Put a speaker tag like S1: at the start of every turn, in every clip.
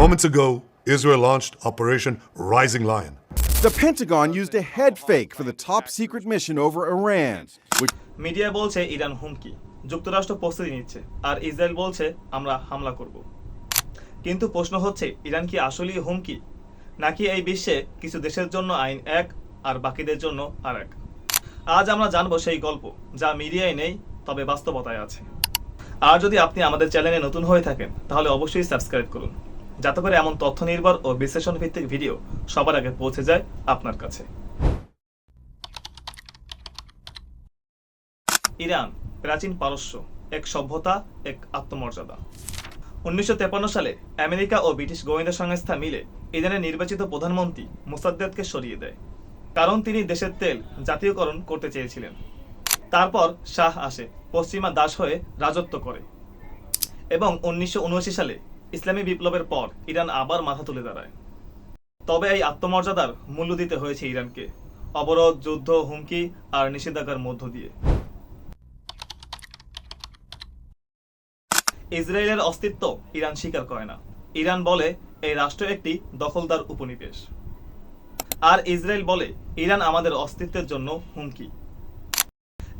S1: Moments ago, Israel launched Operation Rising Lion.
S2: The Pentagon used a head fake for the top secret mission over Iran, which
S3: media বলছে Iran হুমকি যুক্তরাষ্ট্র প্রস্তুতি নিচ্ছে আর Israel বলছে আমরা হামলা করব। কিন্তু প্রশ্ন হচ্ছে ইরান কি আসলেই হুমকি? নাকি এই বিশ্বে কিছু দেশের জন্য আইন এক আর বাকিদের জন্য আর এক? আজ আমরা জানব সেই গল্প যা মিডিয়ায় নেই তবে বাস্তবতায় আছে। আর যদি আপনি আমাদের চ্যানেলে নতুন হয়ে থাকেন তাহলে অবশ্যই সাবস্ক্রাইব করুন। যাতে করে এমন তথ্য নির্ভর ও বিশ্লেষণ ভিত্তিক ভিডিও সবার আগে পৌঁছে যায় আপনার কাছে। ইরান, প্রাচীন পারস্য, এক সভ্যতা, এক আত্মমর্যাদা। উনিশশো তেপান্ন সালে আমেরিকা ও ব্রিটিশ গোয়েন্দা সংস্থা মিলে ইরানের নির্বাচিত প্রধানমন্ত্রী মুসাদ্দেদকে সরিয়ে দেয়। কারণ তিনি দেশের তেল জাতীয়করণ করতে চেয়েছিলেন। তারপর শাহ আসে পশ্চিমা দাস হয়ে রাজত্ব করে। এবং উনিশশো উনআশি সালে ইসলামী বিপ্লবের পর ইরান আবার মাথা তুলে দাঁড়ায়। তবে এই আত্মমর্যাদার মূল্য দিতে হয়েছে ইরানকে। অবরোধ, যুদ্ধ, হুমকি আর নিষেধাজ্ঞার মধ্য দিয়ে। ইসরায়েলের অস্তিত্ব ইরান স্বীকার করে না। ইরান বলে এই রাষ্ট্র একটি দখলদার উপনিবেশ। আর ইসরায়েল বলে ইরান আমাদের অস্তিত্বের জন্য হুমকি।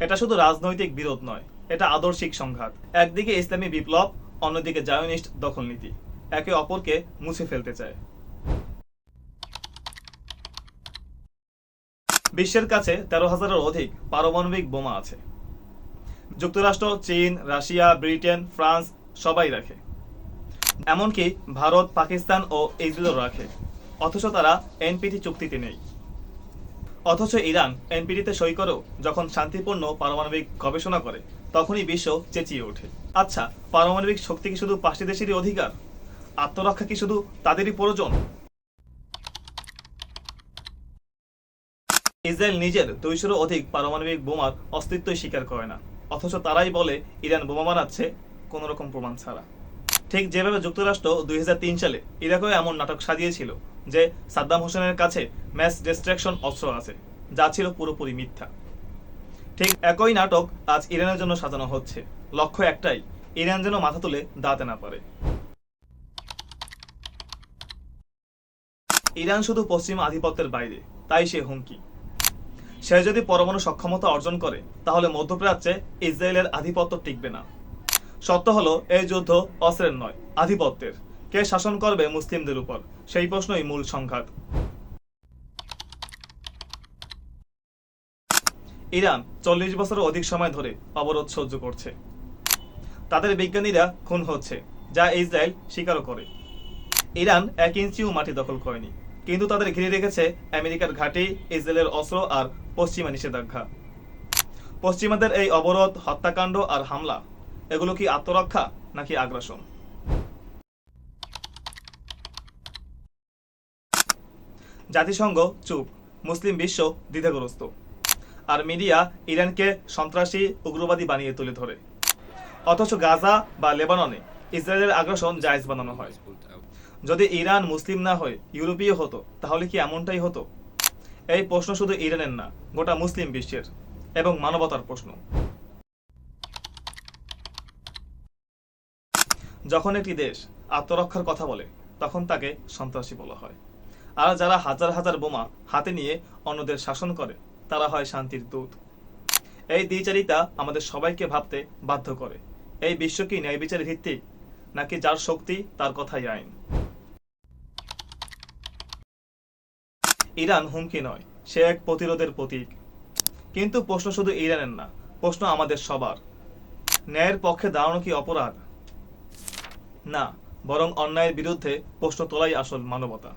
S3: এটা শুধু রাজনৈতিক বিরোধ নয়, এটা আদর্শিক সংঘাত। একদিকে ইসলামী বিপ্লব অন্যদিকে জায়নিস্ট দখল নীতি। একে অপরকে মুছে ফেলতে চায়। বিশ্বের কাছে তেরো হাজারের অধিক পারমাণবিক বোমা আছে। যুক্তরাষ্ট্র, চীন, রাশিয়া, ব্রিটেন, ফ্রান্স সবাই রাখে। এমনকি ভারত, পাকিস্তান ও ইসরায়েলও রাখে। অথচ তারা এনপিটি চুক্তিতে নেই। অথচ ইরান এনপিটিতে সই করেও যখন শান্তিপূর্ণ পারমাণবিক গবেষণা করে তখনই বিশ্ব চেঁচিয়ে ওঠে। আচ্ছা পারমাণবিক শক্তি কি শুধু পাঁচটি দেশেরই অধিকার? আত্মরক্ষা কি শুধু তাদেরই প্রয়োজন? ইসরায়েল নিজের দুইশোরও অধিক পারমাণবিক বোমার অস্তিত্বই স্বীকার করে না। অথচ তারাই বলে, ইরান বোমা বানাচ্ছে কোনো রকম প্রমাণ ছাড়া। ঠিক যেভাবে যুক্তরাষ্ট্র দুই হাজার তিন সালে ইরাকেও এমন নাটক সাজিয়েছিল যে সাদ্দাম হোসেনের কাছে ম্যাস ডিস্ট্রাকশন অস্ত্র আছে, যা ছিল পুরোপুরি মিথ্যা। ঠিক একই নাটক আজ ইরানের জন্য সাজানো হচ্ছে। লক্ষ্য একটাই, ইরান যেন মাথা তুলে দাঁতে না পারে। ইরান শুধু পশ্চিম আধিপত্যের বাইরে, তাই সে হুমকি। সে যদি পরমাণু সক্ষমতা অর্জন করে, তাহলে মধ্যপ্রাচ্যে ইসরায়েলের আধিপত্য টিকবে না। সত্য হলো, এই যুদ্ধ অস্ত্রের নয়, আধিপত্যের। কে শাসন করবে মুসলিমদের উপর? সেই প্রশ্নই মূল সংঘাত। ইরান চল্লিশ বছরের অধিক সময় ধরে অবরোধ সহ্য করছে। তাদের বিজ্ঞানীরা খুন হচ্ছে, যা ইসরায়েল স্বীকারও করে। ইরান এক ইঞ্চিও মাটি দখল করেনি, কিন্তু তাদের ঘিরে রেখেছে আমেরিকার ঘাঁটি, ইসরায়েলের অস্ত্র আর পশ্চিমা নিষেধাজ্ঞা। পশ্চিমাদের এই অবরোধ, হত্যাকাণ্ড আর হামলা, এগুলো কি আত্মরক্ষা নাকি আগ্রাসন? জাতিসংঘ চুপ, মুসলিম বিশ্ব দ্বিধাগ্রস্ত। আর মিডিয়া ইরানকে সন্ত্রাসী, উগ্রবাদী বানিয়ে তুলে ধরে। অথচ গাজা বা লেবাননে ইসরায়েলের আগ্রাসন জায়েজ বানানো হয়। যদি ইরান মুসলিম না হয়ে, ইউরোপীয় হতো, তাহলে কি এমনটাই হতো? এই প্রশ্ন শুধু ইরানের না, গোটা মুসলিম বিশ্বের এবং মানবতার প্রশ্ন। যখন একটি দেশ আত্মরক্ষার কথা বলে, তখন তাকে সন্ত্রাসী বলা হয়। আর যারা হাজার হাজার বোমা হাতে নিয়ে অন্যদের শাসন করে তারা হয় শান্তির দূত। এই দ্বিচারিতা আমাদের সবাইকে ভাবতে বাধ্য করে। এই বিশ্ব কি ন্যায় বিচার ভিত্তিক নাকি যার শক্তি, তার কথাই আইন? ইরান হুমকি নয়, সে এক প্রতিরোধের প্রতীক। কিন্তু প্রশ্ন শুধু ইরানের না, প্রশ্ন আমাদের সবার। ন্যায়ের পক্ষে দাঁড়ানো কি অপরাধ? না, বরং অন্যায়ের বিরুদ্ধে প্রশ্ন তোলাই আসল মানবতা।